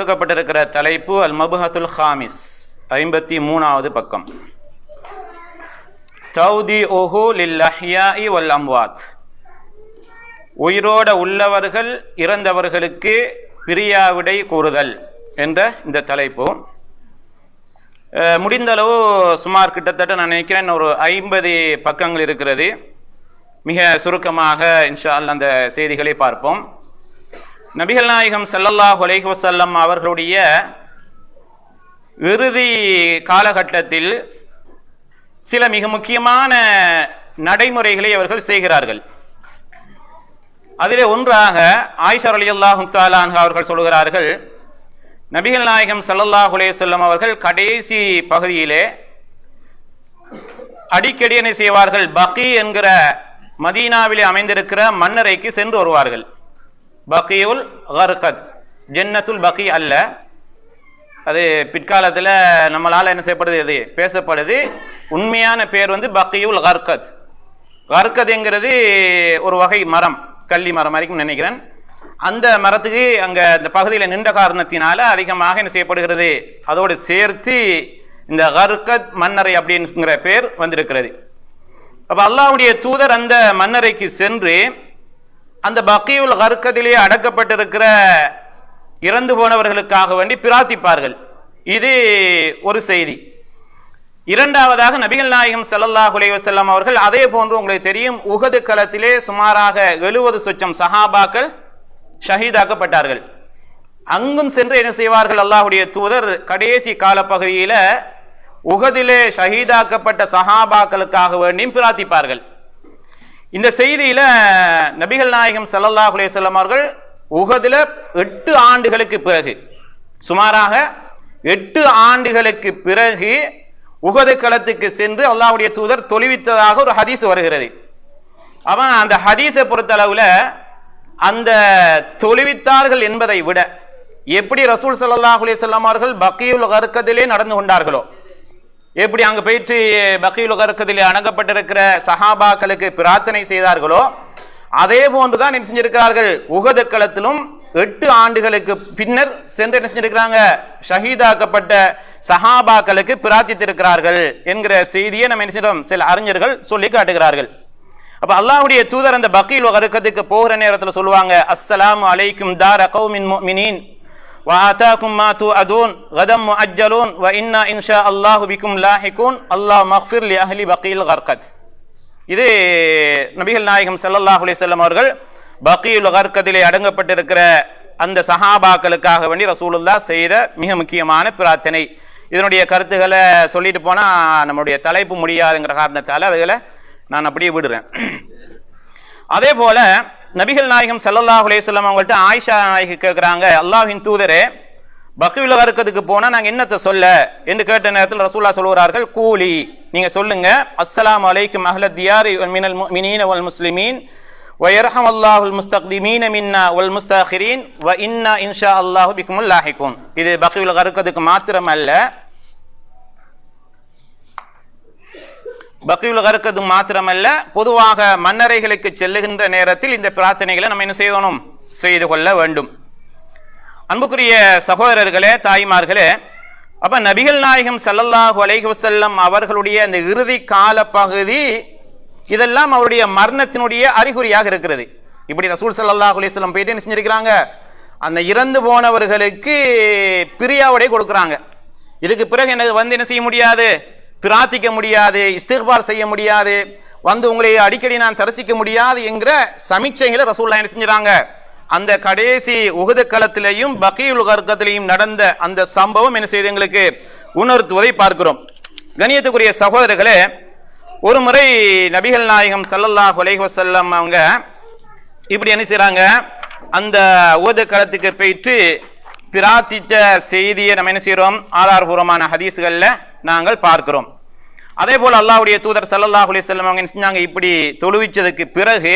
கொடுக்கப்பட்டிருக்கிற தலைப்பு அல் மபுஹத்துல் ஹாமிஸ் ஐம்பத்தி மூணாவது பக்கம். தௌதி ஒஹு லில்லஹியாஇ வல் அம்வாத் உயிரோட உள்ளவர்கள் இறந்தவர்களுக்கு பிரியாவிடை கூறுதல் என்ற இந்த தலைப்பு. முடிந்தளவு முடிந்த அளவு சுமார் கிட்டத்தட்ட நான் நினைக்கிறேன் ஒரு ஐம்பது பக்கங்கள் இருக்கிறது. மிக சுருக்கமாக இன்ஷா அந்த செய்திகளை பார்ப்போம். நபிகள் நாயகம் செல்லல்லாஹ் அலைஹி வஸல்லம் அவர்களுடைய இறுதி காலகட்டத்தில் சில மிக முக்கியமான நடைமுறைகளை அவர்கள் செய்கிறார்கள். அதிலே ஒன்றாக ஆயிஷர் ரலியல்லாஹு தஆலா அன்ஹா அவர்கள் சொல்கிறார்கள் நபிகள் நாயகம் ஸல்லல்லாஹு அலைஹி அவர்கள் கடைசி பகுதியிலே அடிக்கடி என்ன செய்வார்கள் பகி என்கிற மதீனாவிலே அமைந்திருக்கிற மன்னரைக்கு சென்று வருவார்கள். பக்கியுல் ஹர்கத் ஜென்னத்துல் பக்கி அல்ல. அது பிற்காலத்தில் நம்மளால் என்ன செய்யப்படுது? இது பேசப்படுது. உண்மையான பேர் வந்து பக்கியுல் ஹர்கத் ஹர்கதுங்கிறது ஒரு வகை மரம். கள்ளி மரம் வரைக்கும் நினைக்கிறேன். அந்த மரத்துக்கு அங்கே இந்த பகுதியில் நின்ற காரணத்தினால அதிகமாக என்ன செய்யப்படுகிறது? அதோடு சேர்த்து இந்த ஹர்கத் மன்னரை அப்படிங்கிற பேர் வந்திருக்கிறது. அப்போ அல்லாவுடைய தூதர் அந்த மன்னரைக்கு சென்று அந்த பக்கியுல் கர்க்கத்திலே அடக்கப்பட்டிருக்கிற இறந்து போனவர்களுக்காக வேண்டி பிரார்த்திப்பார்கள். இது ஒரு செய்தி. இரண்டாவதாக நபிகள் நாயகம் ஸல்லல்லாஹு அலைஹி அவர்கள் அதே போன்று உங்களுக்கு தெரியும் உகது களத்திலே சுமாராக எழுபது சொச்சம் சஹாபாக்கள் ஷஹீதாக்கப்பட்டார்கள். அங்கும் சென்று என்ன செய்வார்கள்? அல்லாஹுடைய தூதர் கடைசி காலப்பகுதியில் உகதிலே ஷஹீதாக்கப்பட்ட சஹாபாக்களுக்காக வேண்டியும் பிரார்த்திப்பார்கள். இந்த செய்தியில நபிகள் நாயகம் சல்லல்லா அலைஹி வஸல்லம் அவர்கள் உகதுல எட்டு ஆண்டுகளுக்கு பிறகு சுமாராக எட்டு ஆண்டுகளுக்கு பிறகு உகது களத்துக்கு சென்று அல்லாவுடைய தூதர் தொழுவித்ததாக ஒரு ஹதீஸ் வருகிறது. அவன் அந்த ஹதீஸை பொறுத்தளவில் அந்த தொழுவித்தார்கள் என்பதை விட எப்படி ரசூல் ஸல்லல்லாஹு அலைஹி வஸல்லம் அவர்கள் நடந்து கொண்டார்களோ எப்படி அங்கே போயிட்டு பக்கீல் கருக்கத்திலே அணங்கப்பட்டிருக்கிற சஹாபாக்களுக்கு பிரார்த்தனை செய்தார்களோ அதே போன்றுதான் என்ன செஞ்சிருக்கிறார்கள்? உகத களத்திலும் எட்டு ஆண்டுகளுக்கு பின்னர் சென்று என்ன செஞ்சிருக்கிறாங்க? ஷஹீதாக்கப்பட்ட சஹாபாக்களுக்கு பிரார்த்தித்திருக்கிறார்கள் என்கிற செய்தியை நம்ம என்ன செய்றோம் சில அறிஞர்கள் சொல்லி காட்டுகிறார்கள். அப்ப அல்லாவுடைய தூதர் அந்த பக்கீல் கருக்கத்துக்கு போகிற நேரத்தில் சொல்லுவாங்க அஸ்ஸலாம் அலைக்கும் தார் அகௌமின் மினின் وآتاكم ما توعدون غدا مؤجلون وإنا إن شاء الله بكم لاحقون الله مغفر لأهل بقي الغرقد இது நபிகள் நாயகம் ஸல்லல்லாஹு அலைஹி வஸல்லம் அவர்கள் பக்கீல் கர்கதிலே அடங்கப்பட்டிருக்கிற அந்த சஹாபாக்களுக்காக வேண்டி ரசூலுல்லாஹ் செய்த மிக முக்கியமான பிரார்த்தனை இதனுடைய கருத்துக்களை சொல்லிட்டு போனா நம்மளுடைய தலைப்பு முடியாதுங்கிற காரணத்தால அதுகளை நான் அப்படியே விடுறேன் அதே போல நபிகள் நாயகம் சல்லல்லாஹ் அலையம் அவங்கள்ட்ட ஆயிஷா நாயகி கேட்குறாங்க அல்லாஹின் தூதரே பக்வில் வறுக்கிறதுக்கு போனால் நாங்கள் என்னத்தை சொல்ல? என்று கேட்ட நேரத்தில் ரசூல்லா சொல்கிறார்கள் கூலி நீங்கள் சொல்லுங்கள் அஸ்லாம் அலைக்கும் அஹ்ல தியார் மினல் மினீன வல் முஸ்லிமீன் வயர்ஹம் அல்லாஹுல் முஸ்தக்திமீன மின்னா உல் முஸ்தாஹிரீன் வ இன்னா இன்ஷா அல்லாஹு பிக்முல் லாஹிக்கும் இது பக்வில் கறுக்கிறதுக்கு மாத்திரம் அல்ல பக்ரீல் கருக்கது மாத்திரமல்ல பொதுவாக மன்னரைகளுக்கு செல்லுகின்ற நேரத்தில் இந்த பிரார்த்தனைகளை நம்ம என்ன செய்யணும் செய்து கொள்ள வேண்டும். அன்புக்குரிய சகோதரர்களே தாய்மார்களே அப்போ நபிகள் நாயகம் சல்லல்லாஹு அலைஹி வஸல்லம் அவர்களுடைய அந்த இறுதி கால பகுதி இதெல்லாம் அவருடைய மரணத்தினுடைய அறிகுறியாக இருக்கிறது. இப்படி ரசூல் சல்லாஹ் அலிஸ்லம் போயிட்டு என்ன செஞ்சிருக்கிறாங்க? அந்த இறந்து போனவர்களுக்கு பிரியாவுடைய கொடுக்குறாங்க. இதுக்கு பிறகு எனக்கு வந்து என்ன செய்ய முடியாது? பிரார்த்திக்க முடியாது இஸ்திக்பார் செய்ய முடியாது வந்து உங்களை அடிக்கடி நான் தரிசிக்க முடியாது என்கிற சமீட்சைகளை ரசூல்லா என்ன செஞ்சுறாங்க? அந்த கடைசி உகத களத்திலையும் பகீல் கர்க்கத்திலையும் நடந்த அந்த சம்பவம் என்ன செய்து எங்களுக்கு? உணர்த்துவதை பார்க்கிறோம். கணியத்துக்குரிய சகோதரர்களே ஒரு முறை நபிகள் நாயகம் ஸல்லல்லாஹு அலைஹி வஸல்லம் அவங்க இப்படி என்ன செய்கிறாங்க அந்த உகத களத்துக்கு போயிட்டு பிரார்த்திச்ச செய்தியை நம்ம என்ன செய்கிறோம் ஆதாரபூர்வமான ஹதீஸுகளில் நாங்கள் பார்க்கிறோம். அதே போல் அல்லாஹ்வுடைய தூதர் சல்லாஹ் அலைஹி வஸல்லம் அவங்க என்ன செஞ்சாங்க? இப்படி தொழுவிச்சதுக்கு பிறகு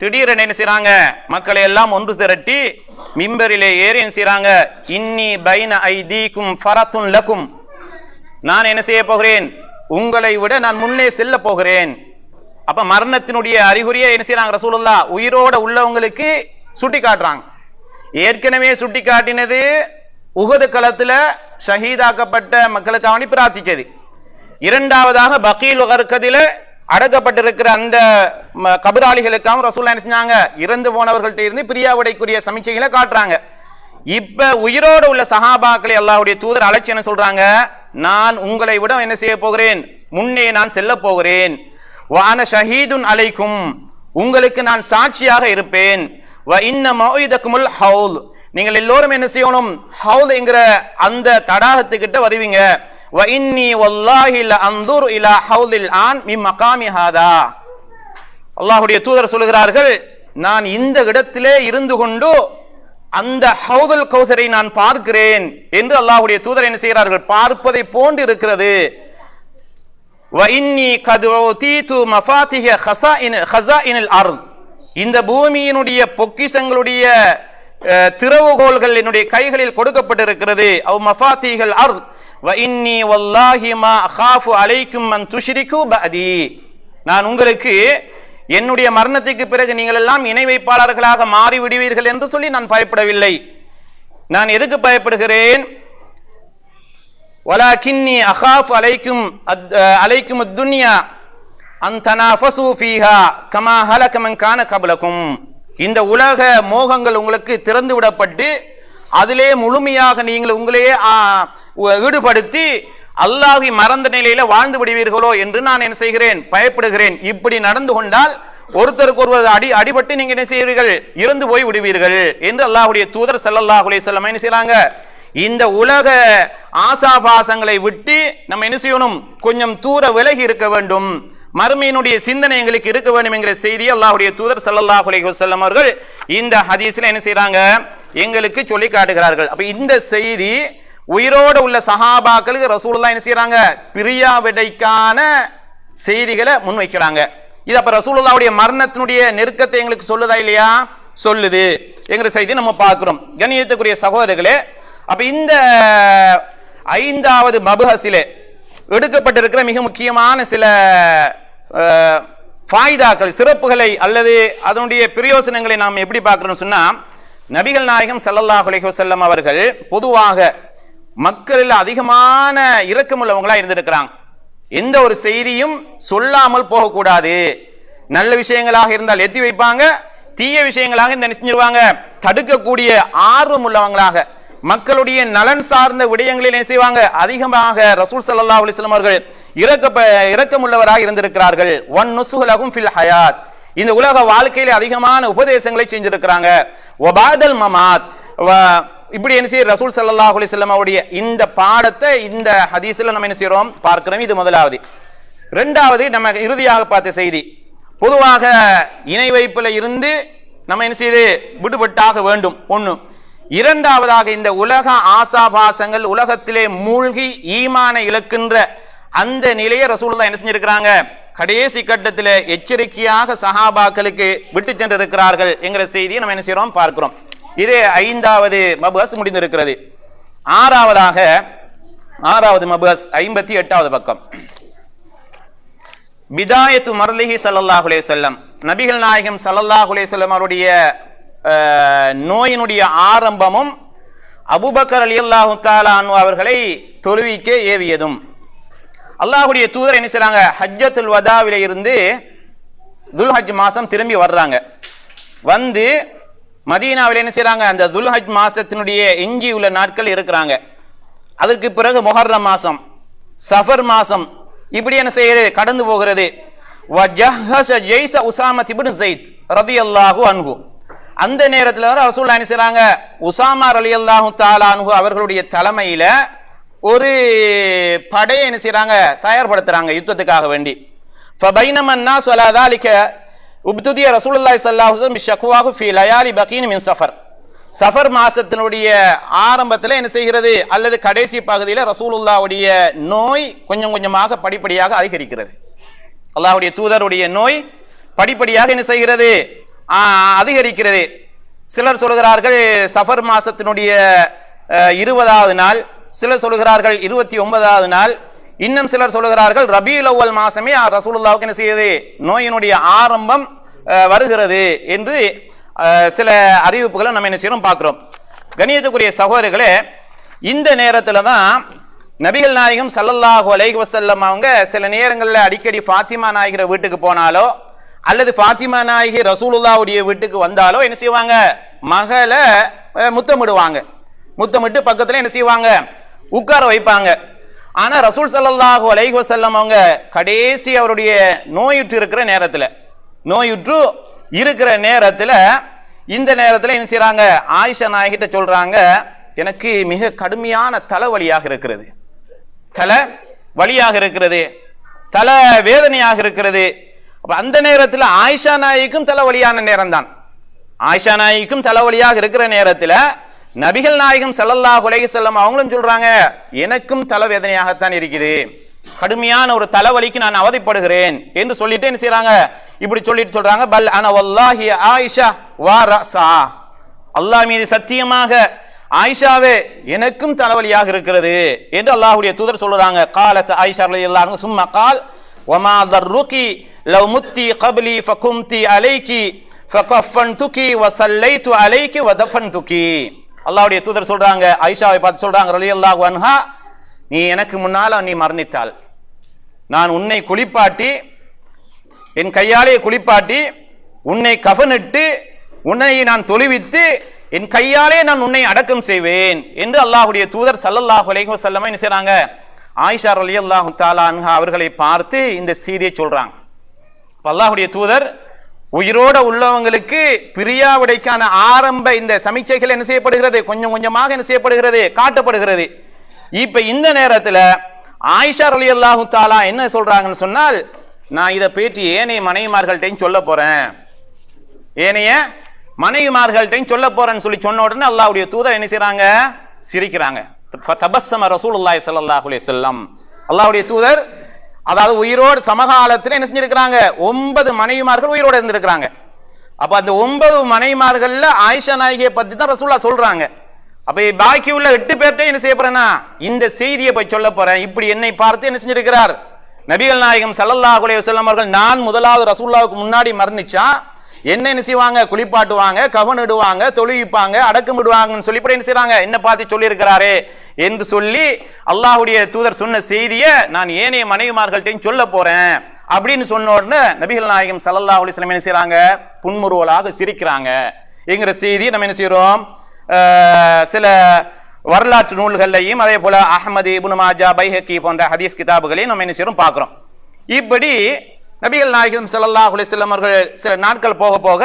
திடீரென என்ன செய்கிறாங்க மக்களை எல்லாம் ஒன்று திரட்டி மிம்பரிலே ஏறி என்ன செய்கிறாங்க இன்னி பைன ஐதீக்கும் ஃபரத்துன் லக்கும் நான் என்ன செய்ய போகிறேன்? உங்களை விட நான் முன்னே செல்ல போகிறேன். அப்ப மரணத்தினுடைய அறிகுறியை என்ன செய்றாங்க ரசூலுல்லா உயிரோட உள்ளவங்களுக்கு சுட்டி காட்டுறாங்க ஏற்கனவே சுட்டி காட்டினது உகது களத்தில் ஷஹீதாக்கப்பட்ட மக்களுக்காக வேண்டி பிரார்த்திச்சது. இரண்டாவதாக பக்கீல் வகர்க்கதில் அடக்கப்பட்டிருக்கிற அந்த ம- கபராளிகளுக்காகவும் ரசூல்லா என்ன செஞ்சாங்க? இறந்து போனவர்கள்ட்ட இருந்து பிரியாவுடைக்குரிய சமீட்சைகளை காட்டுறாங்க. இப்ப உயிரோடு உள்ள சஹாபாக்களை எல்லாவுடைய தூதர் அழைச்சி என்ன சொல்றாங்க? நான் உங்களை விட என்ன செய்ய போகிறேன்? முன்னே நான் செல்ல போகிறேன். வான ஷஹீதுன் அலைக்கும். உங்களுக்கு நான் சாட்சியாக இருப்பேன். ஹவுல். நீங்கள் எல்லோரும் என்ன செய்யணும்? ஹவுல் என்கிற அந்த தடாகத்துக்கிட்ட வருவீங்க வ இன்னி வல்லாஹி அந்தூர் இலா ஹவுலில் ஆன் மி மகாமி ஹாதா. அல்லாஹுடைய தூதர் சொல்கிறார்கள் நான் இந்த இடத்திலே இருந்து கொண்டு அந்த ஹவுதல் கௌசரை நான் பார்க்கிறேன் என்று அல்லாஹுடைய தூதர் என்ன செய்கிறார்கள்? பார்ப்பதை போன்று இருக்கிறது. வஇன்னி தீ தீது மஃபாத்திஹ ஹசா இன் ஹசா இனில் அருள் இந்த பூமியினுடைய பொக்கிசங்களுடைய திறவுகோள்கள் என்னுடைய கைகளில் கொடுக்கப்பட்டிருக்கிறது. அவ் மஃபாத்திகள் அர் வ இன்னி வல்லாஹி மா ஹாஃபு அலைக்கும் மன் துஷிரிக்கு பதி நான் உங்களுக்கு என்னுடைய மரணத்துக்கு பிறகு நீங்கள் எல்லாம் இணை வைப்பாளர்களாக மாறி விடுவீர்கள் என்று சொல்லி நான் பயப்படவில்லை. நான் எதுக்கு பயப்படுகிறேன்? வலா கின்னி அஹாஃப் அலைக்கும் அலைக்கும் துன்யா. கபலக்கும் இந்த உலக மோகங்கள் உங்களுக்கு திறந்து விடப்பட்டு அதிலே முழுமையாக நீங்கள் உங்களையே ஈடுபடுத்தி அல்லாஹி மறந்த நிலையில வாழ்ந்து விடுவீர்களோ என்று நான் என்ன செய்கிறேன் பயப்படுகிறேன். இப்படி நடந்து கொண்டால் ஒருத்தருக்கு ஒருவர் அடி அடிபட்டு நீங்க என்ன செய்வீர்கள்? இறந்து போய் விடுவீர்கள் என்று அல்லாஹுடைய தூதர் சல்லாஹுலே செல்லம் என்ன செய்யறாங்க இந்த உலக ஆசாபாசங்களை விட்டு நம்ம என்ன செய்யணும்? கொஞ்சம் தூர விலகி இருக்க வேண்டும். மறுமையினுடைய சிந்தனை எங்களுக்கு இருக்க வேண்டும் என்கிற செய்தி அல்லாஹுடைய தூதர் சல்லாஹ் அலிஹசல்லம் அவர்கள் இந்த ஹதீஸ்ல என்ன செய்கிறாங்க எங்களுக்கு சொல்லி காட்டுகிறார்கள். அப்ப இந்த செய்தி உயிரோடு உள்ள சஹாபாக்களுக்கு ரசூலுல்லாஹ் என்ன செய்கிறாங்க பிரியாவிடைக்கான செய்திகளை முன்வைக்கிறாங்க. இது அப்ப ரசூலுல்லாவுடைய மரணத்தினுடைய நெருக்கத்தை எங்களுக்கு சொல்லுதா இல்லையா? சொல்லுது. என்கிற செய்தி நம்ம பார்க்கிறோம். கணியத்துக்குரிய சகோதரர்களே அப்ப இந்த ஐந்தாவது மபுஹசிலே எடுக்கப்பட்டிருக்கிற மிக முக்கியமான சில ஃபாய்தாக்கள் சிறப்புகளை அல்லது அதனுடைய பிரயோசனங்களை நாம் எப்படி பார்க்குறோம்னு சொன்னால் நபிகள் நாயகம் ஸல்லல்லாஹு அலைஹி அவர்கள் பொதுவாக மக்களில் அதிகமான இரக்கமுள்ளவங்களா இருந்திருக்கிறாங்க. எந்த ஒரு செய்தியும் சொல்லாமல் போகக்கூடாது. நல்ல விஷயங்களாக இருந்தால் எத்தி வைப்பாங்க தீய விஷயங்களாக இந்த தடுக்கக்கூடிய ஆர்வம் உள்ளவங்களாக மக்களுடைய நலன் சார்ந்த விடயங்களில் என்ன செய்வாங்க? அதிகமாக ரசூல் சல்லா அலிஸ்லாம் அவர்கள் இறக்க இறக்கமுள்ளவராக இருந்திருக்கிறார்கள். ஒன் நுசுகுலகும் ஃபில் ஹயாத். இந்த உலக வாழ்க்கையில அதிகமான உபதேசங்களை செஞ்சிருக்கிறாங்க. ஒபாதல் மமாத். இப்படி என்ன செய்ய ரசூல் ஸல்லல்லாஹு அலிஸ்லாம் அவருடைய இந்த பாடத்தை இந்த ஹதீஸ்ல நம்ம என்ன செய்யறோம் பார்க்கிறோம். இது முதலாவது. ரெண்டாவது நம்ம இறுதியாக பார்த்த செய்தி. பொதுவாக இணை வைப்பில் இருந்து நம்ம என்ன செய்து விடுபட்டாக வேண்டும். ஒன்று இரண்டாவதாக இந்த உலக ஆசாபாசங்கள் உலகத்திலே மூழ்கி ஈமானை இழக்கின்ற அந்த நிலையை ரசூலுல்லாஹ் என்ன செஞ்சிருக்கிறாங்க? கடைசி கட்டத்தில் எச்சரிக்கையாக சஹாபாக்களுக்கு விட்டு சென்றிருக்கிறார்கள் என்கிற செய்தியை நம்ம என்ன செய்கிறோம் பார்க்கிறோம். இது ஐந்தாவது மபஸ் முடிந்திருக்கிறது. ஆறாவதாக ஆறாவது மபஸ் ஐம்பத்தி எட்டாவது பக்கம். பிதாயத்து மரலிஹி சல்லாஹுலே செல்லம் நபிகள் நாயகம் ஸல்லல்லாஹு செல்லம் அவருடைய நோயினுடைய ஆரம்பமும் அபூபக்கர் ரலியல்லாஹு தாலா அனு அவர்களை தொழுவிக்க ஏவியதும். அல்லாஹ்வுடைய தூதர் என்ன செய்றாங்க? ஹஜ்ஜத்துல் வதாவில இருந்து துல்ஹஜ் மாசம் திரும்பி வர்றாங்க. வந்து மதீனாவில் என்ன செய்றாங்க? அந்த துல்ஹஜ் மாசத்தினுடைய எஞ்சி உள்ள நாட்கள் இருக்கிறாங்க. அதற்கு பிறகு மொஹர்ரம் மாசம் சஃபர் மாசம் இப்படி என்ன செய்யறது? கடந்து போகிறது. வஜஹஸ ஜெய்ஸ உசாமத் இப்னு ஸைத் ரலியல்லாஹு அந்த நேரத்தில் வந்து ரசூல் என்ன செய்கிறாங்க உசாமா அலி அல்லாஹு தாலானு அவர்களுடைய தலைமையில் ஒரு படையை என்ன செய்கிறாங்க தயார்படுத்துகிறாங்க யுத்தத்துக்காக வேண்டி. ஃபபைனமன்னா சொல்லாதாலிக்க உப்துதிய ரசூலுல்லாய் சல்லாஹூசம் ஷக்குவாகு ஃபி லயாலி பகீன் மின் சஃபர். சஃபர் மாசத்தினுடைய ஆரம்பத்தில் என்ன செய்கிறது? அல்லது கடைசி பகுதியில் ரசூலுல்லாவுடைய நோய் கொஞ்சம் கொஞ்சமாக படிப்படியாக அதிகரிக்கிறது. அல்லாவுடைய தூதருடைய நோய் படிப்படியாக என்ன செய்கிறது? அதிகரிக்கிறது. சிலர் சொல்கிறார்கள் சஃபர் மாசத்தினுடைய இருபதாவது நாள். சிலர் சொல்கிறார்கள் இருபத்தி ஒன்பதாவது நாள். இன்னும் சிலர் சொல்கிறார்கள் ரபியுல் அவ்வல் மாசமே ரசூலுல்லாவுக்கு என்ன செய்யுது? நோயினுடைய ஆரம்பம் வருகிறது என்று சில அறிவிப்புகளை நம்ம என்ன செய்யறோம் பார்க்குறோம். கணியத்துக்குரிய சகோதரர்களே இந்த நேரத்தில் தான் நபிகள் நாயகம் சல்லல்லாஹு அலைஹி வசல்லம் அவங்க சில நேரங்களில் அடிக்கடி ஃபாத்திமா நாயகிற வீட்டுக்கு போனாலோ அல்லது ஃபாத்திமா நாயகி ரசூலுல்லாவுடைய வீட்டுக்கு வந்தாலோ என்ன செய்வாங்க? மகளை முத்தமிடுவாங்க. முத்தமிட்டு பக்கத்தில் என்ன செய்வாங்க? உட்கார வைப்பாங்க. ஆனால் ரசூல் ஸல்லல்லாஹு அலைஹி வசல்லம் அவங்க கடைசி அவருடைய நோயுற்று இருக்கிற நேரத்தில் நோயுற்று இருக்கிற நேரத்தில் இந்த நேரத்தில் என்ன செய்கிறாங்க ஆயிஷா நாயகிட்ட சொல்கிறாங்க எனக்கு மிக கடுமையான தலைவலியாக இருக்கிறது. தலை வலியாக இருக்கிறது. தலை வேதனையாக இருக்கிறது. அப்ப அந்த நேரத்தில் ஆயிஷா நாயிக்கும் தலைவலியான நேரம் தான் ஆயிஷா நாயிக்கும் தலைவலியாக இருக்கிற நேரத்தில் நபிகள் நாயகம் செல்லல்லா உலகி செல்லம் அவங்களும் சொல்றாங்க எனக்கும் தலைவேதனையாகத்தான் இருக்குது. கடுமையான ஒரு தலைவலிக்கு நான் அவதிப்படுகிறேன். என்று சொல்லிட்டு என்ன செய்யறாங்க இப்படி சொல்லிட்டு சொல்றாங்க பல் அன வல்லாஹி ஆயிஷா வா ரஸா. அல்லாஹ் மீது சத்தியமாக ஆயிஷாவே எனக்கும் தலைவலியாக இருக்கிறது என்று அல்லாஹுடைய தூதர் சொல்றாங்க. காலத்து ஆயிஷா எல்லாரும் சும்மா கால் வமா தர்ருகி லவ் முத்தி கப்லி ஃபகும்தி அலைகி து வஸல்லைது வதஃபன் வதஃபன்துகி அல்லாவுடைய தூதர் சொல்றாங்க ஐஷாவை பார்த்து சொல்றாங்க ரலியல்லாஹு அன்ஹா நீ எனக்கு முன்னால நீ மரணித்தாள் நான் உன்னை குளிப்பாட்டி என் கையாலே குளிப்பாட்டி உன்னை கஃனிட்டு உன்னை நான் தொழுவித்து என் கையாலே நான் உன்னை அடக்கம் செய்வேன் என்று அல்லாஹுடைய தூதர் சல்லல்லாஹு அலைஹி வஸல்லம் என்ன செய்றாங்க? ஆயிஷா ரலியல்லாஹு தாலா அன்ஹா அவர்களை பார்த்து இந்த செய்தியை சொல்றாங்க. அல்லாஹுடைய தூதர் உயிரோட உள்ளவங்களுக்கு பிரியாவிடைக்கான ஆரம்ப இந்த சமீட்சைகள் என்ன செய்யப்படுகிறது? கொஞ்சம் கொஞ்சமாக என்ன செய்யப்படுகிறது? காட்டப்படுகிறது. இப்ப இந்த நேரத்தில் ஆயிஷா ரலியல்லாஹு தாலா என்ன சொல்றாங்கன்னு சொன்னால் நான் இதை பேற்றி ஏனைய மனைவிமார்கள்ட்டையும் சொல்ல போறேன். ஏனைய மனைவிமார்கள்ட்டையும் சொல்ல போறேன்னு சொல்லி சொன்ன உடனே அல்லாவுடைய தூதர் என்ன செய்யறாங்க சிரிக்கிறாங்க. தபஸ்ஸம ரசூலுல்லாஹி ஸல்லல்லாஹு அலைஹி வஸல்லம். அல்லாஹ்வுடைய தூதர் அதாவது உயிரோடு சமகாலத்தில் என்ன செஞ்சிருக்கிறாங்க? ஒன்பது மனைவிமார்கள் உயிரோடு இருந்திருக்கிறாங்க. அப்ப அந்த ஒன்பது மனைவிமார்கள்ல ஆயிஷா நாயகியை பத்தி தான் ரசூல்லா சொல்றாங்க. அப்ப பாக்கி உள்ள எட்டு பேர்ட்டையும் என்ன செய்ய போறேன்னா இந்த செய்தியை போய் சொல்ல போறேன். இப்படி என்னை பார்த்து என்ன செஞ்சிருக்கிறார்? நபிகள் நாயகம் சல்லல்லா அலைஹி வஸல்லம் அவர்கள் நான் முதலாவது ரசூல்லாவுக்கு முன்னாடி மரணிச்சா என்ன என்ன செய்வாங்க குளிப்பாட்டுவாங்க கவன் இடுவாங்க தொழுவிப்பாங்க அடக்கம் விடுவாங்கன்னு சொல்லி இப்படி என்ன செய்றாங்க? என்ன பார்த்து சொல்லியிருக்கிறாரே என்று சொல்லி அல்லாஹுடைய தூதர் சொன்ன செய்தியை நான் ஏனைய மனைவிமார்கள்ட்டையும் சொல்ல போறேன் அப்படின்னு சொன்ன உடனே நபிகள் நாயகம் சல்லல்லா அலைஹி என்ன செய்கிறாங்க புன்முறுவலாக சிரிக்கிறாங்க. என்கிற செய்தியை நம்ம என்ன செய்கிறோம் சில வரலாற்று நூல்கள்லையும் அதே போல அஹமது இபுன் மாஜா பைஹக்கி போன்ற ஹதீஸ் கிதாபுகளையும் நம்ம என்ன செய்கிறோம் பார்க்குறோம். இப்படி நபிகள் நாயகம் ஸல்லல்லாஹு அலைஹி அவர்கள் சில நாட்கள் போக போக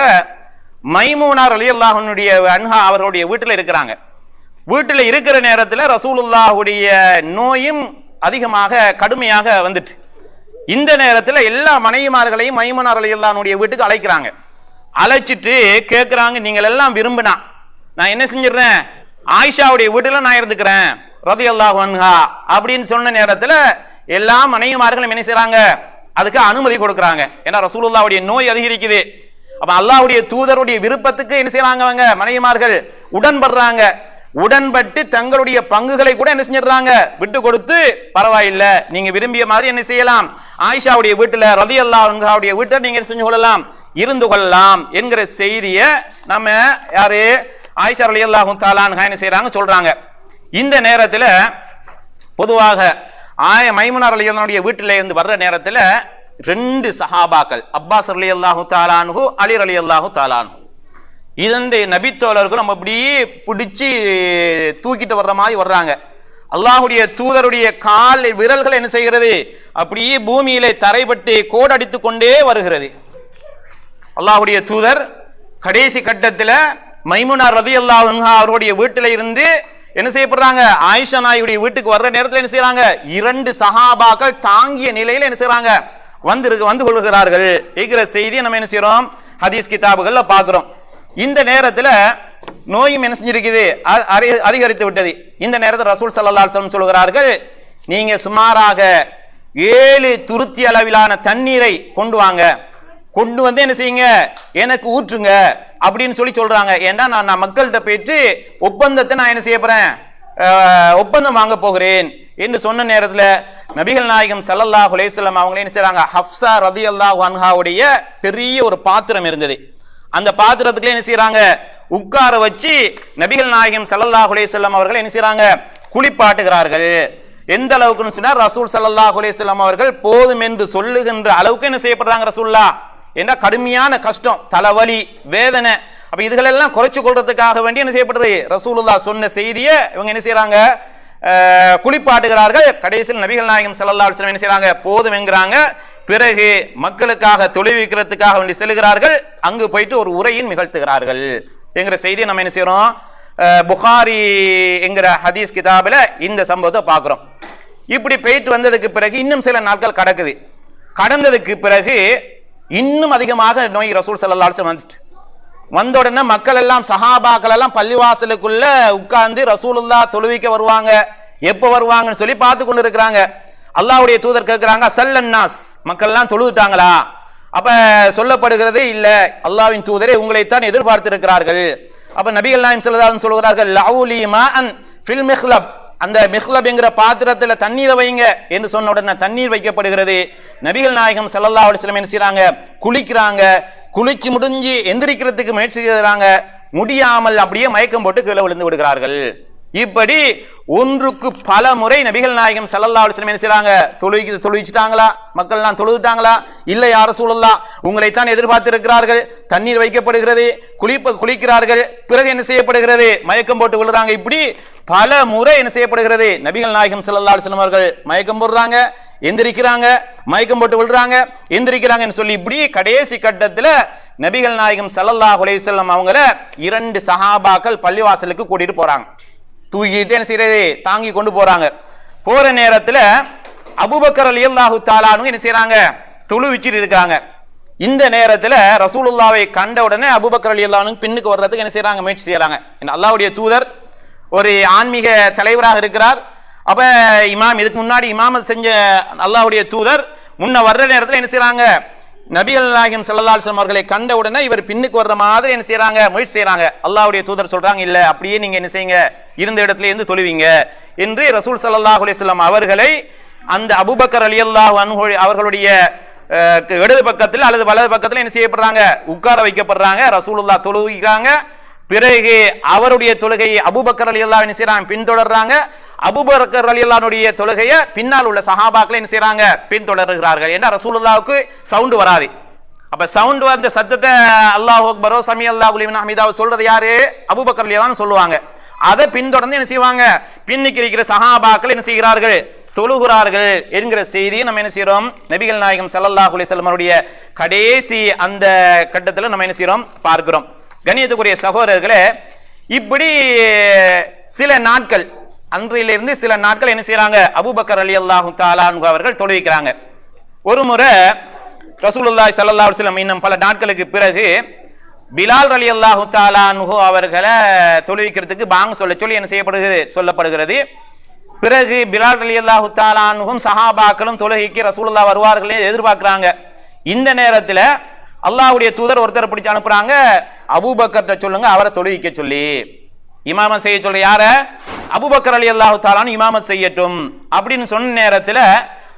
மைமூனார் அல்லாஹனுடைய அன்ஹா அவர்களுடைய வீட்டில் இருக்கிறாங்க. வீட்டில் இருக்கிற நேரத்தில் ரசூலுல்லாஹுடைய நோயும் அதிகமாக கடுமையாக வந்துட்டு. இந்த நேரத்தில் எல்லா மனைவிமார்களையும் மைமூனார் ரலியல்லாஹுனுடைய வீட்டுக்கு அழைக்கிறாங்க. அழைச்சிட்டு கேட்குறாங்க நீங்கள் எல்லாம் விரும்பினா நான் என்ன செஞ்சிடுறேன்? ஆயிஷாவுடைய வீட்டில் நான் இருந்துக்கிறேன். ரதி அல்லாஹ் அன்ஹா அப்படின்னு சொன்ன நேரத்தில் எல்லா மனைவிமார்களும் என்ன செய்கிறாங்க அதுக்கு அனுமதி கொடுக்குறாங்க. ஏன்னா ரசூலுல்லாவுடைய நோய் அதிகரிக்குது. அப்ப அல்லாவுடைய தூதருடைய விருப்பத்துக்கு என்ன செய்யறாங்க அவங்க? மனைவிமார்கள் உடன்படுறாங்க. உடன்பட்டு தங்களுடைய பங்குகளை கூட என்ன செஞ்சிடுறாங்க? விட்டு கொடுத்து பரவாயில்லை நீங்க விரும்பிய மாதிரி என்ன செய்யலாம்? ஆயிஷாவுடைய வீட்டுல ரதி அல்லாவுடைய வீட்டில் நீங்க என்ன செஞ்சு கொள்ளலாம்? இருந்து கொள்ளலாம் என்கிற செய்தியை நம்ம யாரு? ஆயிஷா ரலி அல்லாஹும் தாலான் என்ன செய்யறாங்க சொல்றாங்க. இந்த நேரத்துல பொதுவாக ஆய மைமுனார் அலியனுடைய வீட்டில இருந்து வர்ற நேரத்துல ரெண்டு சஹாபாக்கள் அப்பாஸ் அலி அல்லாஹு தாலானு அலி அலி அல்லாஹு தாலானு இதன் நபித்தோழர்கள் நம்ம அப்படியே பிடிச்சி தூக்கிட்டு வர்ற மாதிரி வர்றாங்க. அல்லாஹுடைய தூதருடைய கால் விரல்கள் என்ன செய்கிறது? அப்படியே பூமியில தரைப்பட்டு கோடடித்து கொண்டே வருகிறது. அல்லாஹுடைய தூதர் கடைசி கட்டத்தில் மைமுனார் ரதி அல்லாஹ் அவருடைய வீட்டில இருந்து என்ன செய்யப்படுறாங்க? ஆயிஷா நாயுடைய வீட்டுக்கு வர்ற நேரத்தில் என்ன செய்யறாங்க இரண்டு சஹாபாக்கள் தாங்கிய நிலையில் என்ன செய்யறாங்க வந்துருக்கு வந்து கொள்கிறார்கள் இருக்கிற செய்தியை நம்ம என்ன செய்யறோம் ஹதீஸ் கிதாபுகள்ல பாக்குறோம் இந்த நேரத்துல நோயும் என்ன செஞ்சிருக்குது? அ- அதிகரித்து விட்டது. இந்த நேரத்தில் ரசூல் சல்லா சொல்லம் சொல்கிறார்கள் நீங்க சுமாராக ஏழு துருத்தி அளவிலான தண்ணீரை கொண்டு வாங்க. கொண்டு வந்து என்ன செய்யுங்க? எனக்கு ஊற்றுங்க. அப்படின்னு சொல்லி சொல்றாங்க. ஏன்னா நான் நான் மக்கள்கிட்ட போயிட்டு ஒப்பந்தத்தை நான் என்ன செய்ய போறேன்? ஒப்பந்தம் வாங்க போகிறேன் என்று சொன்ன நேரத்தில் நபிகள் நாயகம் சல்லல்லா ஹுலேசல்லம் அவங்களே என்ன என்ன ஹப்சா ரதி ரதியல்லாஹு வன்ஹாவுடைய பெரிய ஒரு பாத்திரம் இருந்தது. அந்த பாத்திரத்துக்குள்ள என்ன செய்யறாங்க உட்கார வச்சு நபிகள் நாயகம் சல்லல்லா ஹுலேசல்லம் அவர்கள் என்ன செய்யறாங்க குளிப்பாட்டுகிறார்கள். எந்த அளவுக்குன்னு சொன்னா ரசூல் சல்லல்லா ஹுலேசல்லம் அவர்கள் போதும் என்று சொல்லுகின்ற அளவுக்கு என்ன செய்யப்படுறாங்க ரசூல்லா என்ன கடுமையான கஷ்டம் தலைவலி வேதனை. அப்ப இதுகளெல்லாம் குறைச்சு கொள்றதுக்காக வேண்டி என்ன செய்யப்படுது ரசூலுல்லா சொன்ன செய்தியை இவங்க என்ன செய்யறாங்க? குளிப்பாட்டுகிறார்கள். கடைசியில் நபிகள் நாயகம் செல்லல்லா என்ன செய்யறாங்க? போதும் என்கிறாங்க பிறகு மக்களுக்காக தொழில்விக்கிறதுக்காக வேண்டி செல்கிறார்கள். அங்கு போயிட்டு ஒரு உரையின் நிகழ்த்துகிறார்கள். என்கிற செய்தியை நம்ம என்ன செய்யறோம்? புகாரி என்கிற ஹதீஸ் கிதாபில் இந்த சம்பவத்தை பார்க்குறோம். இப்படி போயிட்டு வந்ததுக்கு பிறகு இன்னும் சில நாட்கள் கடக்குது. கடந்ததுக்கு பிறகு இன்னும் அதிகமாக நோய் ரசூல் ஸல்லல்லாஹு வந்துட்டு. வந்த உடனே மக்கள் எல்லாம் சஹாபாக்கள் எல்லாம் பள்ளிவாசலுக்குள்ள உட்கார்ந்து ரசூலுல்லா தொழுவிக்க வருவாங்க. எப்போ வருவாங்கன்னு சொல்லி பார்த்து கொண்டு இருக்கிறாங்க. அல்லாவுடைய தூதர் கேட்கிறாங்க சல்லன்னாஸ் மக்கள் எல்லாம் தொழுதுட்டாங்களா? அப்ப சொல்லப்படுகிறது இல்ல அல்லாஹ்வின் தூதரே உங்களைத்தான் எதிர்பார்த்து இருக்கிறார்கள் அப்ப நபிகள் நாயம் ஸல்லல்லாஹு சொல்கிறார்கள் லவுலி மாஅன் ஃபில் மிஹ்லப். அந்த மிஹ்லப் என்கிற தண்ணீரை வைங்க என்று சொன்ன உடனே தண்ணீர் வைக்கப்படுகிறது. நபிகள் நாயகம் ஸல்லல்லாஹு அலைஹி வஸல்லம் என்ன செய்கிறாங்க குளிக்கிறாங்க. குளிச்சு முடிஞ்சு எந்திரிக்கிறதுக்கு முயற்சி செய்கிறாங்க. முடியாமல் அப்படியே மயக்கம் போட்டு கீழே விழுந்து விடுகிறார்கள். இப்படி ஒன்றுக்கு பல முறை நபிகள் நாயகம் செல்லல்லா அலைஹி என்ன செய்றாங்க? தொழுகி தொழுவிச்சிட்டாங்களா? மக்கள் எல்லாம் தொழுதுட்டாங்களா? இல்லை யார சூழல்லா உங்களைத்தான் எதிர்பார்த்து இருக்கிறார்கள் தண்ணீர் வைக்கப்படுகிறது குளிப்ப குளிக்கிறார்கள். பிறகு என்ன செய்யப்படுகிறது? மயக்கம் போட்டு விழுறாங்க இப்படி பல முறை என்ன செய்யப்படுகிறது? நபிகள் நாயகம் செல்லல்லா அலைஹி அவர்கள் மயக்கம் போடுறாங்க எந்திரிக்கிறாங்க மயக்கம் போட்டு விழுறாங்க எந்திரிக்கிறாங்கன்னு சொல்லி இப்படி கடைசி கட்டத்தில் நபிகள் நாயகம் சல்லல்லா குலேசல்லம் அவங்கள இரண்டு சஹாபாக்கள் பள்ளிவாசலுக்கு கூட்டிட்டு போறாங்க. தூக்கிட்டு என்ன செய்யறது? தாங்கி கொண்டு போறாங்க. போற நேரத்துல அபூபக்கர் ரலியல்லாஹு தாலானு என்ன செய்யறாங்க துளு வச்சுட்டு இருக்காங்க. இந்த நேரத்துல ரசூலுல்லாவை கண்ட உடனே அபுபக்கர் அலி அல்லானு பின்னுக்கு வர்றதுக்கு என்ன செய்யறாங்க முயற்சி செய்யறாங்க அல்லாவுடைய தூதர் ஒரு ஆன்மீக தலைவராக இருக்கிறார். அப்ப இமாம் இதுக்கு முன்னாடி இமாமத் செஞ்ச அல்லாவுடைய தூதர் முன்ன வர்ற நேரத்தில் என்ன செய்யறாங்க நபிகள் நாயகம் ஸல்லல்லாஹு அவர்களை கண்ட உடனே இவர் பின்னுக்கு வர்ற மாதிரி என்ன செய்யறாங்க முயற்சி செய்யறாங்க அல்லாவுடைய தூதர் சொல்றாங்க இல்ல அப்படியே நீங்க என்ன செய்யுங்க? இருந்த இடத்துல இருந்து தொழுவீங்க. என்று ரசூல் சல்லாஹ் அலிஸ்லாம் அவர்களை அந்த அபூபக்கர் அலி அல்லாஹ் அவர்களுடைய இடது பக்கத்தில் அல்லது வலது பக்கத்தில் என்ன செய்யப்படுறாங்க? உட்கார வைக்கப்படுறாங்க. ரசூலுல்லா தொழுகிறாங்க. பிறகு அவருடைய தொழுகையை அபூபக்கர் அலி அல்லா என்ன செய்யறாங்க பின்தொடர்றாங்க. அபுபக்கர் அலி அல்லானுடைய தொழுகையை பின்னால் உள்ள சஹாபாக்களை என்ன செய்யறாங்க பின்தொடர்கிறார்கள். ஏன்னா ரசூலுல்லாவுக்கு சவுண்டு வராது. அப்ப சவுண்ட் வந்த சத்தத்தை அல்லாஹ் அக்பரோ சமி அல்லாஹ் உலிமின் அமிதாவை சொல்றது யாரு? அபுபக்கர் அலி தான் சொல்லுவாங்க. அதை பின்தொடர்ந்து என்ன செய்வாங்க? பின்னுக்கு இருக்கிற சஹாபாக்கள் என்ன செய்கிறார்கள்? தொழுகிறார்கள் என்கிற செய்தியை நம்ம என்ன செய்யறோம் நபிகள் நாயகம் ஸல்லல்லாஹு அலைஹி கடைசி அந்த கட்டத்தில் நம்ம என்ன செய்யறோம் பார்க்கிறோம். கணியத்துக்குரிய சகோதரர்களே இப்படி சில நாட்கள் அன்றையிலிருந்து சில நாட்கள் என்ன செய்யறாங்க அபூபக்கர் அலி அல்லாஹு தாலான் அவர்கள் தொழுவிக்கிறாங்க. ஒரு முறை ரசூலுல்லாஹி சல்லா அலைஹி இன்னும் பல நாட்களுக்கு பிறகு பிலால் அலி அல்லாஹு தாலான்ஹு அவர்களை தொழுவிக்கிறதுக்கு பாங்க சொல்ல சொல்லி என்ன செய்யப்படுகிறது? சொல்லப்படுகிறது. பிறகு பிலால் அலி அல்லாஹு தாலானுகும் சஹாபாக்களும் தொழுகைக்கு ரசூலுல்லாஹ் வருவார்களே எதிர்பார்க்குறாங்க. இந்த நேரத்தில் அல்லாஹ்வுடைய தூதர் ஒருத்தரை பிடிச்சி அனுப்புறாங்க. அபூபக்கர்ட்ட சொல்லுங்க அவரை தொழுவிக்க சொல்லி. இமாமத் செய்ய சொல்ற யார? அபூபக்கர் அலி அல்லாஹு தாலான் இமாமத் செய்யட்டும். அப்படின்னு சொன்ன நேரத்தில்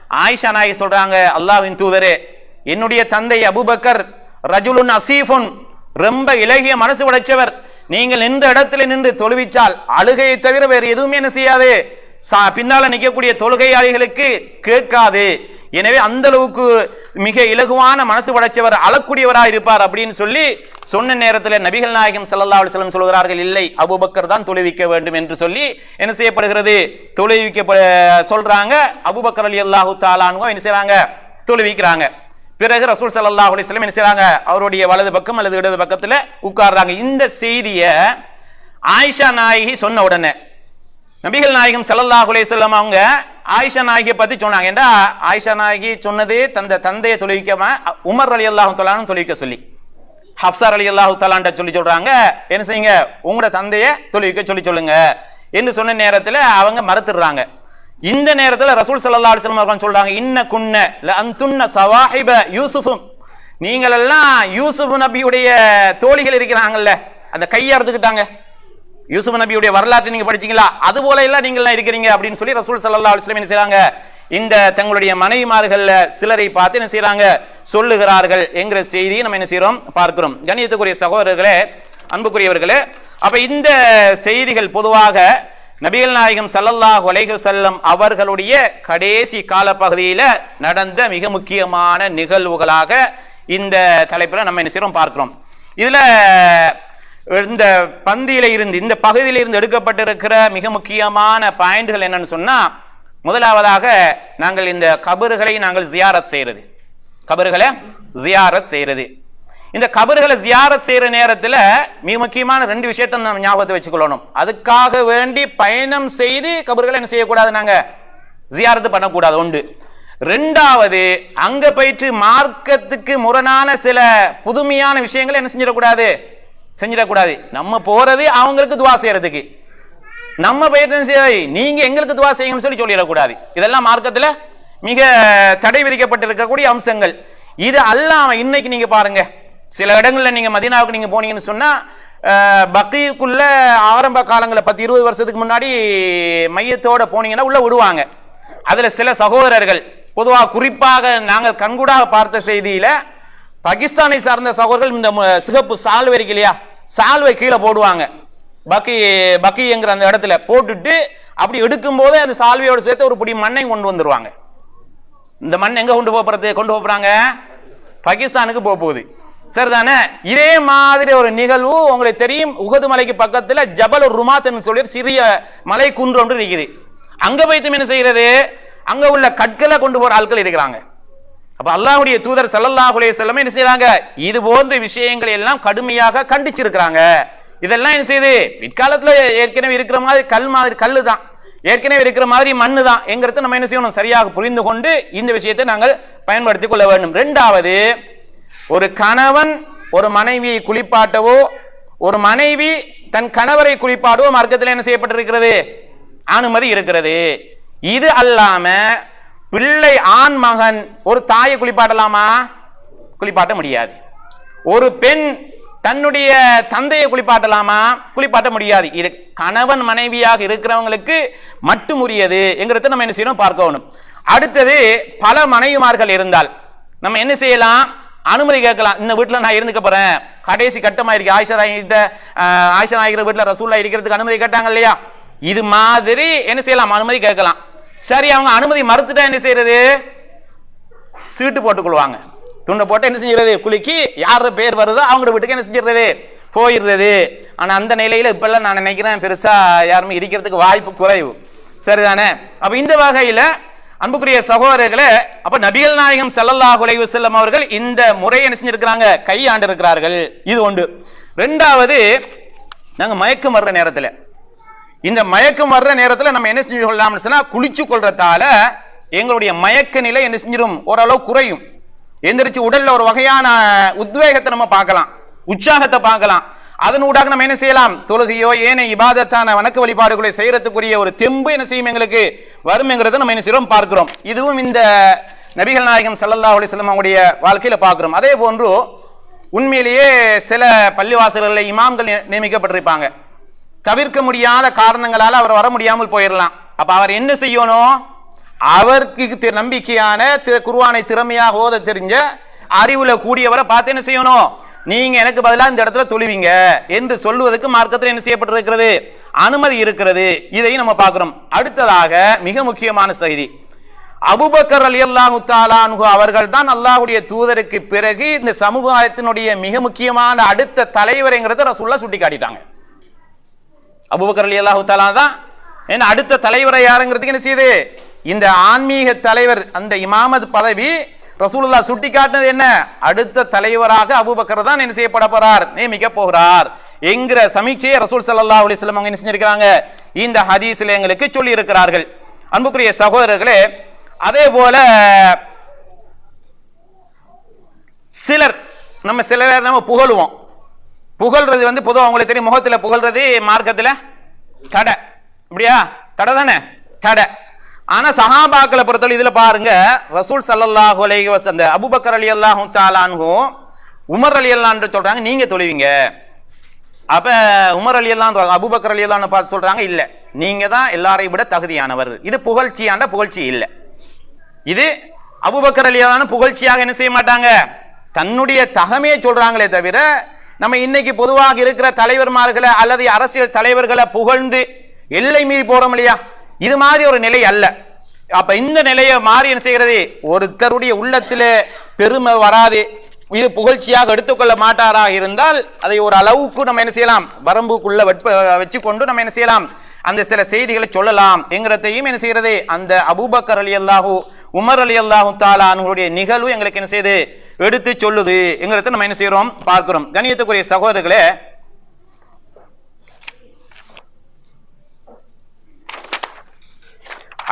ஆயிஷா நாயகி சொல்றாங்க அல்லாவின் தூதரே என்னுடைய தந்தை அபூபக்கர் ரஜுலுன் அசீஃபுன் ரொம்ப இலகிய மனசு உடைச்சவர். நீங்கள் நின்ற இடத்துல நின்று தொழுவிச்சால் அழுகையை தவிர வேறு எதுவுமே என்ன செய்யாது? சா- பின்னால நிற்கக்கூடிய தொழுகையாளிகளுக்கு கேட்காது. எனவே அந்த அளவுக்கு மிக இலகுவான மனசு படைச்சவர் அழக்கூடியவராக இருப்பார் அப்படின்னு சொல்லி சொன்ன நேரத்தில் நபிகள் நாயகம் சல்லா அலைஹி வஸல்லம் சொல்கிறார்கள் இல்லை அபூபக்கர் தான் தொழுவிக்க வேண்டும் என்று சொல்லி என்ன செய்யப்படுகிறது? தொழுவிக்க சொல்றாங்க. அபுபக்கர் அலி அல்லாஹு தாலானுங்க என்ன செய்யறாங்க தொழுவிக்கிறாங்க பிறகு ரசூல் ஸல்லல்லாஹு அலிஸ்லம் என்ன செய்யறாங்க அவருடைய வலது பக்கம் அல்லது இடது பக்கத்தில் உட்கார்றாங்க. இந்த செய்தியை ஆயிஷா நாயகி சொன்ன உடனே நபிகள் நாயகம் ஸல்லல்லாஹு அலைஹி அவங்க ஆயிஷா நாயகியை பற்றி சொன்னாங்க. ஏண்டா? ஆயிஷா நாயகி சொன்னது தந்த தந்தையை தொழுவிக்காம உமர் அலி அல்லாஹு தலான்னு தொழிவிக்க சொல்லி. ஹப்சார் அலி அல்லாஹு தலான்ட்ட சொல்லி சொல்கிறாங்க என்ன செய்யுங்க? உங்களோட தந்தையை தொழுவிக்க சொல்லி சொல்லுங்க என்று சொன்ன நேரத்தில் அவங்க மறுத்துடுறாங்க. இந்த நேரத்தில் ரசூல் சல்லா அலைஹி அவர்கள் சொல்கிறாங்க இன்ன குன்ன ல அந்துன்ன சவாஹிப யூசுஃபும். நீங்களெல்லாம் யூசுப் நபியுடைய தோழிகள் இருக்கிறாங்கல்ல அந்த கையை அறுத்துக்கிட்டாங்க. யூசுப் நபியுடைய வரலாற்றை நீங்க படிச்சீங்களா? அது போல எல்லாம் நீங்க எல்லாம் இருக்கிறீங்க அப்படின்னு சொல்லி ரசூல் சல்லா அலுவலம் என்ன செய்யறாங்க இந்த தங்களுடைய மனைவிமார்கள் சிலரை பார்த்து என்ன செய்யறாங்க சொல்லுகிறார்கள் என்கிற செய்தியை நம்ம என்ன செய்யறோம் பார்க்கிறோம். கணியத்துக்குரிய சகோதரர்களே அன்புக்குரியவர்களே அப்ப இந்த செய்திகள் பொதுவாக நபிகள் நாயகம் சல்லல்லாஹ் அலைஹி வஸல்லம் அவர்களுடைய கடைசி காலப்பகுதியில நடந்த மிக முக்கியமான நிகழ்வுகளாக இந்த தலைப்பில் நம்ம என்ன செய்யறோம் பார்க்கிறோம். இதுல இந்த பந்தியில இருந்து இந்த பகுதியில் இருந்து எடுக்கப்பட்டிருக்கிற மிக முக்கியமான பாயிண்ட்கள் என்னன்னு சொன்னா முதலாவதாக நாங்கள் இந்த கபறுகளை நாங்கள் ஜியாரத் செய்யறது. கபறுகளை ஜியாரத் செய்யறது. இந்த கபறுகளை ஜியாரத் செய்யற நேரத்தில் மிக முக்கியமான ரெண்டு விஷயத்தை நம்ம ஞாபகத்தை வச்சுக்கொள்ளணும். அதுக்காக வேண்டி பயணம் செய்து கபறுகளை என்ன செய்யக்கூடாது நாங்க? ஜியாரத்து பண்ணக்கூடாது. உண்டு ரெண்டாவது அங்க போயிட்டு மார்க்கத்துக்கு முரணான சில புதுமையான விஷயங்களை என்ன செஞ்சிடக்கூடாது? செஞ்சிடக்கூடாது. நம்ம போறது அவங்களுக்கு துவா செய்யறதுக்கு. நம்ம போயிட்டு செய்ய நீங்க எங்களுக்கு துவா செய்யுங்கன்னு சொல்லி சொல்லிடக்கூடாது. இதெல்லாம் மார்க்கத்தில் மிக தடை விதிக்கப்பட்டிருக்கக்கூடிய அம்சங்கள். இது அல்லாம இன்னைக்கு நீங்க பாருங்க. சில இடங்கள்ல நீங்க மதினாவுக்கு நீங்க போனீங்கன்னு சொன்னா அஹ், பக்ரீக்குள்ள ஆரம்ப காலங்களில் பத்து இருபது வருஷத்துக்கு முன்னாடி மையத்தோட போனீங்கன்னா உள்ள விடுவாங்க. அதுல சில சகோதரர்கள் பொதுவாக குறிப்பாக நாங்கள் கண்கூடாக பார்த்த செய்தியில பாகிஸ்தானை சார்ந்த சகோதரர்கள் இந்த சிகப்பு சால்வை இருக்கு இல்லையா? சால்வை கீழே போடுவாங்க. பக்கி பக்கிங்கிற அந்த இடத்துல போட்டுட்டு அப்படி எடுக்கும் போதே அந்த சால்வையோட சேர்த்து ஒரு பிடி மண்ணை கொண்டு வந்துருவாங்க. இந்த மண் எங்க கொண்டு போறது கொண்டு போறாங்க? பாகிஸ்தானுக்கு போக போகுது. சரிதானே? இதே மாதிரி ஒரு நிகழ்வு உங்களுக்கு தெரியும். உகது மலைக்கு பக்கத்துல ஜபல் ருமாத்னு சொல்லி சிறிய மலை குன்று ஒன்று இருக்குது. அங்க போய்த்து என்ன செய்யறது அங்க உள்ள கற்களை கொண்டு போற ஆட்கள் இருக்கிறாங்க. அப்ப அல்லாஹுடைய தூதர் சல்லல்லாஹுலே செல்லமே என்ன செய்யறாங்க இது போன்ற விஷயங்களை எல்லாம் கடுமையாக கண்டிச்சிருக்கிறாங்க. இதெல்லாம் என்ன செய்யுது பிற்காலத்துல ஏற்கனவே இருக்கிற மாதிரி கல் மாதிரி கல்லு தான் ஏற்கனவே இருக்கிற மாதிரி மண்ணு தான் எங்கிறத நம்ம என்ன செய்யணும்? சரியாக புரிந்து கொண்டு இந்த விஷயத்தை நாங்கள் பயன்படுத்திக் கொள்ள வேண்டும். ரெண்டாவது ஒரு கணவன் ஒரு மனைவியை குளிப்பாட்டவோ ஒரு மனைவி தன் கணவரை குளிப்பாடவோ மார்க்கத்தில் என்ன செய்யப்பட்டிருக்கிறது? அனுமதி இருக்கிறது. இது அல்லாம பிள்ளை ஆண் மகன் ஒரு தாயை குளிப்பாட்டலாமா? குளிப்பாட்ட முடியாது. ஒரு பெண் தன்னுடைய தந்தையை குளிப்பாட்டலாமா? குளிப்பாட்ட முடியாது. இது கணவன் மனைவியாக இருக்கிறவங்களுக்கு மட்டும் உரியது எங்கிறத நம்ம என்ன செய்யணும்? பார்க்கணும். அடுத்தது பல மனைவிமார்கள் இருந்தால். நம்ம என்ன செய்யலாம்? அனுமதி கேட்கலாம். இந்த வீட்டில் நான் இருந்துக்க போறேன். கடைசி கட்டமாக இருக்கு ஆயிஷா நாயகிட்ட ஆஹ், ஆயிஷா நாயகிற வீட்டுல ரசூல்லா இருக்கிறதுக்கு அனுமதி கேட்டாங்க இல்லையா? இது மாதிரி என்ன செய்யலாம்? அனுமதி கேட்கலாம். சரி அவங்க அனுமதி மறுத்துட்டா என்ன செய்யறது? சீட்டு போட்டுக்கொள்வாங்க. துண்டை போட்டு என்ன செஞ்சிருது குலுக்கி யார் பேர் வருதோ அவங்க வீட்டுக்கு என்ன செஞ்சிடுறது? போயிடுறது. ஆனால் அந்த நிலையில் இப்பெல்லாம் நான் நினைக்கிறேன் பெருசாக யாருமே இருக்கிறதுக்கு வாய்ப்பு குறைவு. சரிதானே? அப்போ இந்த வகையில் அன்புக்குரிய சகோதரர்களே அப்போ நபிகள் நாயகம் ஸல்லல்லாஹு அலைஹி செல்லம் அவர்கள் இந்த முறையை என்ன செஞ்சிருக்கிறாங்க? கையாண்டு இருக்கிறார்கள் இது ஒன்று. ரெண்டாவது நாங்கள் மயக்கம் வர்ற நேரத்தில் இந்த மயக்கம் வர்ற நேரத்தில் நம்ம என்ன செஞ்சு கொள்ளலாம்னு சொன்னால் குளிச்சு கொள்றதால எங்களுடைய மயக்க நிலை என்ன செஞ்சிடும் ஓரளவு குறையும். எந்திரிச்சு உடல்ல ஒரு வகையான உத்வேகத்தை நம்ம பார்க்கலாம். உற்சாகத்தை பார்க்கலாம். அதனூடாக நம்ம என்ன செய்யலாம்? தொழுகையோ ஏனைய இபாதத்தான வணக்க வழிபாடுகளை செய்யறதுக்குரிய ஒரு தெம்பு என்ன செய்யும் எங்களுக்கு? வரும்ங்கிறத நம்ம என்ன செய்யறோம் பார்க்கிறோம். இதுவும் இந்த நபிகள் நாயகம் சல்லல்லா அலைஹி வஸல்லம் அவங்களுடைய வாழ்க்கையில பார்க்கிறோம். அதே போன்று உண்மையிலேயே சில பள்ளிவாசல்களில் இமாம்கள் நி- நியமிக்கப்பட்டிருப்பாங்க. தவிர்க்க முடியாத காரணங்களால் அவர் வர முடியாமல் போயிடலாம் அப்ப அவர் என்ன செய்யணும்? அவருக்கு நம்பிக்கையான குருவானை திறமையாக ஓத தெரிஞ்ச அறிவுல கூடியவரை பார்த்து என்ன செய்யணும்? நீங்க எனக்கு பதிலாக இந்த இடத்துல தொழுவீங்க என்று சொல்லுவதற்கு மார்க்கத்தில் என்ன செய்யப்பட்டிருக்கிறது? அனுமதி இருக்கிறது. இதையும் நம்ம பார்க்கிறோம். அடுத்ததாக மிக முக்கியமான செய்தி. அபூபக்கர் ரலியல்லாஹு தஆலா அன்ஹு அவர்கள் தான் அல்லாஹுடைய தூதருக்கு பிறகு இந்த சமுதாயத்தினுடைய மிக முக்கியமான அடுத்த தலைவரைங்கிறத ரசூல்லா சுட்டி காட்டிட்டாங்க அபுபக்கர் அலி அல்லாஹு தாலா தான். ஏன்னா அடுத்த தலைவரை யாருங்கிறதுக்கு என்ன செய்யுது இந்த ஆன்மீக தலைவர் அந்த இமாமத் பதவி ரசூலுல்லா சுட்டி காட்டினது என்ன? அடுத்த தலைவராக அபூபக்கர் தான் என்ன செய்யப்பட போறார்? நியமிக்க போகிறார். என்கிற சமீட்சையை ரசூல் சல்லா அலைஹி வஸல்லம் அவங்க என்ன செஞ்சிருக்கிறாங்க? இந்த ஹதீஸ்ல எங்களுக்கு சொல்லி இருக்கிறார்கள் அன்புக்குரிய சகோதரர்களே அதே போல சிலர் நம்ம சிலர் நம்ம புகழுவோம். புகழ்றது வந்து பொதுவாக உங்களுக்கு தெரியும். முகத்தில் புகழ்றது மார்க்கத்தில் தடை. இப்படியா தடை தானே? தடை. ஆனால் சஹாபாக்களை பொறுத்தவரை இதில் பாருங்க ரசூல் சல்லாஹு அலைஹி வசந்த அபுபக்கர் அலி அல்லாஹும் தாலான்ஹும் உமர் அலி அல்லான்னு சொல்கிறாங்க நீங்கள் தொழுவீங்க. அப்போ உமர் அலி அல்லான் அபுபக்கர் அலி அல்லான்னு பார்த்து சொல்கிறாங்க இல்லை நீங்கள் தான் எல்லாரையும் விட தகுதியானவர். இது புகழ்ச்சியாண்ட புகழ்ச்சி இல்லை. இது அபூபக்கர் அலி அல்லான்னு புகழ்ச்சியாக என்ன செய்ய மாட்டாங்க? தன்னுடைய தகமையை சொல்கிறாங்களே தவிர நம்ம இன்னைக்கு பொதுவாக இருக்கிற தலைவர்மார்களை அல்லது அரசியல் தலைவர்களை புகழ்ந்து எல்லை மீறி போறோம் இல்லையா? இது மாதிரி ஒரு நிலை அல்ல. அப்ப இந்த நிலையை மாறி என்ன செய்கிறது ஒருத்தருடைய உள்ளத்துல பெருமை வராது. இது புகழ்ச்சியாக எடுத்துக்கொள்ள மாட்டாராக இருந்தால் அதை ஒரு அளவுக்கு நம்ம என்ன செய்யலாம்? வரம்புக்குள்ள வெட்ப வச்சு கொண்டு நம்ம என்ன செய்யலாம்? அந்த சில செய்திகளை சொல்லலாம். என்கிறதையும் என்ன செய்கிறது அந்த அபூபக்கர் அலி அல்லாஹூ உமர் அலி அல்லாஹு தாலா அவங்களுடைய நிகழ்வு எங்களுக்கு என்ன செய்யுது எடுத்து சொல்லுது. எங்களுக்கு நம்ம என்ன செய்யறோம் பார்க்கிறோம். கணியத்துக்குரிய சகோதரர்களே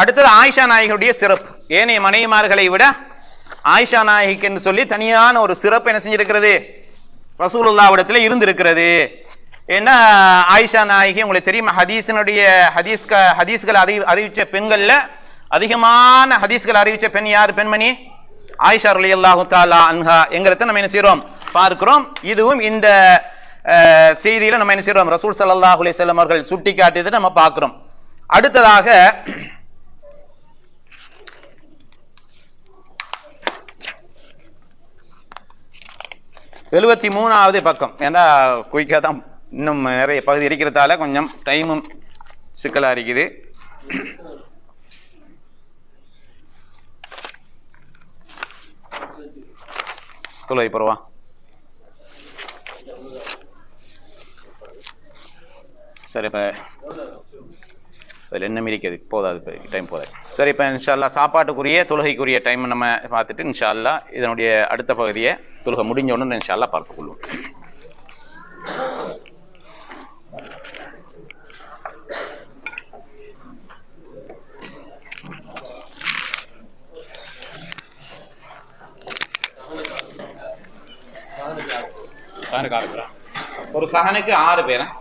அடுத்தது ஆயிஷா நாயகனுடைய சிறப்பு. ஏனைய மனைவிமார்களை விட ஆயிஷா நாயகிக்கு என்று சொல்லி தனியான ஒரு சிறப்பு என்ன செஞ்சிருக்கிறது? ரசூலுல்லாவிடத்தில் இருந்திருக்கிறது. ஏன்னா ஆயிஷா நாயகி உங்களுக்கு தெரியுமா? ஹதீஸினுடைய ஹதீஸ்க ஹதீஸ்கள் அறி அறிவித்த பெண்களில் அதிகமான ஹதீஸ்கள் அறிவிச்ச பெண் யார் பெண்மணி? ஆயிஷா அலி அல்லாஹு தாலா அன்ஹா. எங்கிறத நம்ம என்ன செய்கிறோம் பார்க்கிறோம். இதுவும் இந்த செய்தியில் நம்ம என்ன செய்கிறோம் ரசூல் சல்லாஹ் அலிசல்லம் அவர்கள் சுட்டி காட்டியதை நம்ம பார்க்குறோம். அடுத்ததாக எழுபத்தி மூணாவது பக்கம். ஏன்னா குயிக்காக தான் இன்னும் நிறைய பகுதி இருக்கிறதால கொஞ்சம் டைமும் சிக்கலாக இருக்குது. தொலை பரவா சரி இப்போ அதில் என்ன இருக்குது போதாது இப்போ டைம் போதாது. சரி இப்போ இன்ஷால்லா சாப்பாட்டுக்குரிய தொழுகைக்குரிய டைம் நம்ம பார்த்துட்டு இன்ஷால்லா இதனுடைய அடுத்த பகுதியை தொழுகை முடிஞ்ச உடனே இன்ஷால்லா பார்த்துக்கொள்வோம் மகனுக்கு ஆறு பேரன்